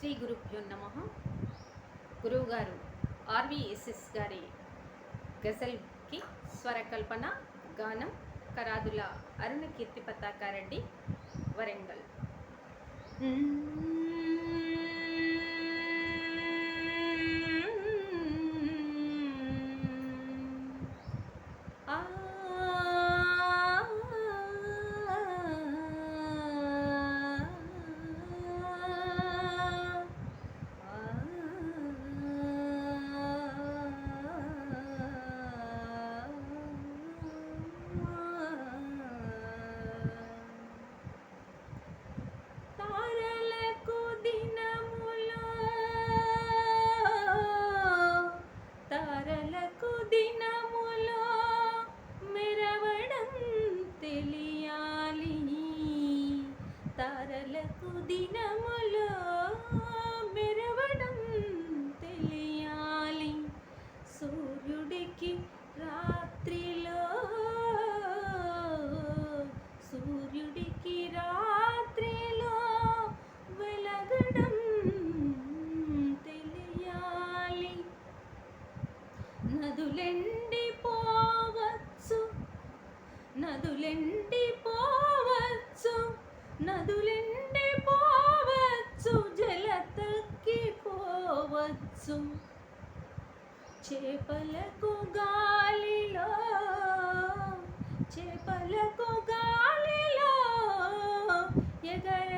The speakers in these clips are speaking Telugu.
శ్రీ గురుభ్యో నమ. గురువుగారు ఆర్వీఎస్ఎస్ గారి గజల్కి స్వరకల్పన గానం కరాదుల అరుణ కీర్తి పతాకారెడ్డి వరంగల్. నదులెండి పోవచ్చు నదులెండి పోవచ్చు జల తగ్గిపోవచ్చు. చేపలకు గాలిలో చేపలకు గాలిలో ఎగర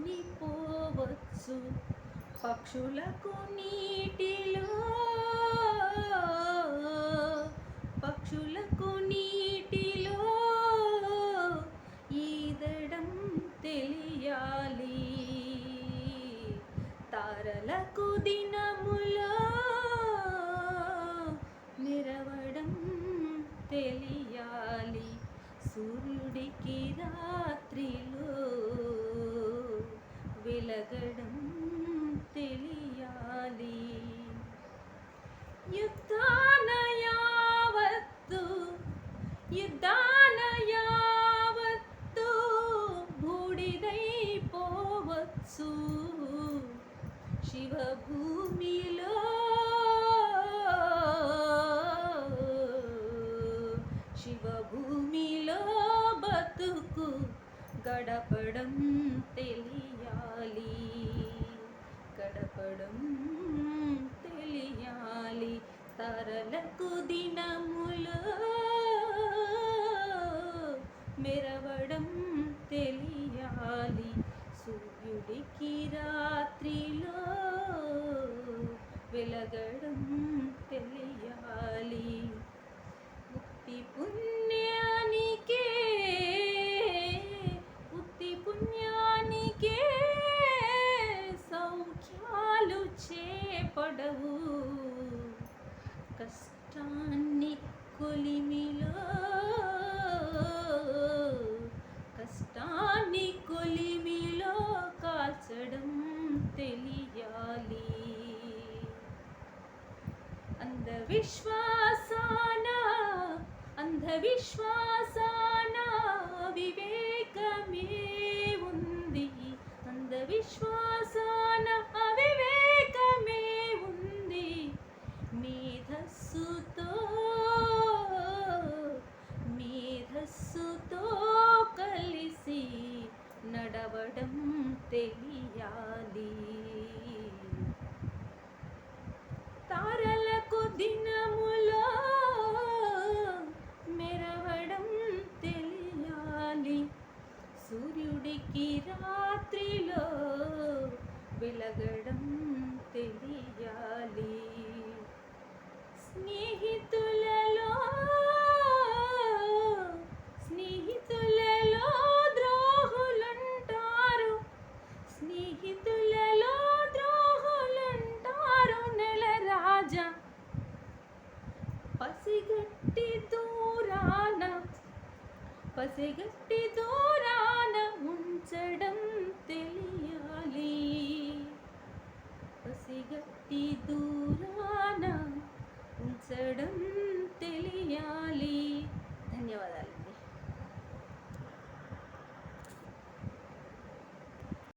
మూసుకుని పోవచ్చు పక్షులకు నీటిలో పక్షులకు నీటిలో ఈదడం తెలియాలి. తారలకు దినములో మెరవడం తెలియాలి. సూర్యుడికి రాత్రిలో భూమిలో శివభూమిలో బతుకు గడపడం తెలియాలి. గడపడం తెలియాలి. తరలకు దినములో వెలగడం తెలియాలి. ఉత్తి పుణ్యానికే ఉత్తి పుణ్యానికే సౌఖ్యాలు చేపడవు. కష్టాన్ని కొలిమిలో అంధవిశ్వాసాన వివేకమే ఉంది. అంధవిశ్వాస పసిగట్టి దూరాన ఉంచడం తెలియాలి. పసిగట్టి దూరాన